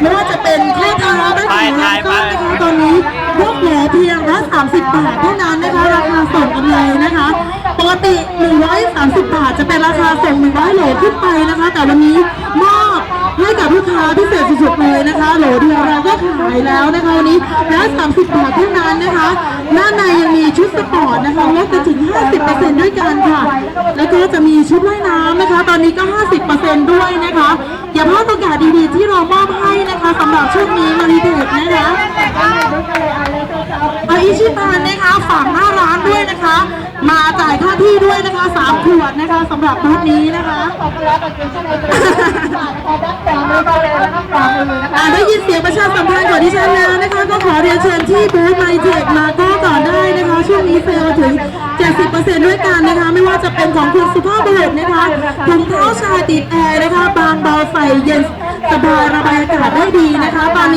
ไม่ว่าจะเป็นแค่เท้าแม่ของเราก็นะคะตอนนี้พวกแหลเพียงละ30 บาทเท่านั้นนะคะราคาส่งกันเลยนะคะ ปกติ 130 บาทจะเป็นราคาส่ง100โหลขึ้นไปนะคะ แต่วันนี้มอบให้กับลูกค้าพิเศษสุดๆเลยนะคะ โหลเดียวเราก็ขายแล้วนะคะวันนี้ร้อย30 บาทเท่านั้นนะคะด้าในยังมีชุดสปอร์ตนะคะลดไปถึง 50%ด้วยกันค่ะ แล้วก็จะมี ชุดว่ายน้ำนะคะ ตอนนี้ก็ 50%ด้วยนะคะ อย่าพลาดโอกาสดีๆ ที่เรามอบให้นะคะสำหรับช่วงนี้มารีเทคนะคะอาอิชิพานนะคะฝากหน้าร้านด้วยนะคะ มาจ่ายค่าที่ด้วยนะคะสามขวดนะคะสำหรับบูธนี้นะคะอ่าได้ยินเสียงประชาสัมพันธ์ของดิฉันแล้วนะคะ ก็ขอเรียนเชิญที่บูธไมเทคมาก็ก่อนได้นะคะ ช่วงนี้เซลล์ถึง 70%ด้วยกันนะคะ ไม่ว่าจะเป็นของคุณสุภาพบุรุษนะคะถุงเท้าชายติดแอร์นะคะ บางเบาใส่เย็นสบายระบายอากาศได้ดีนะคะตอนนี้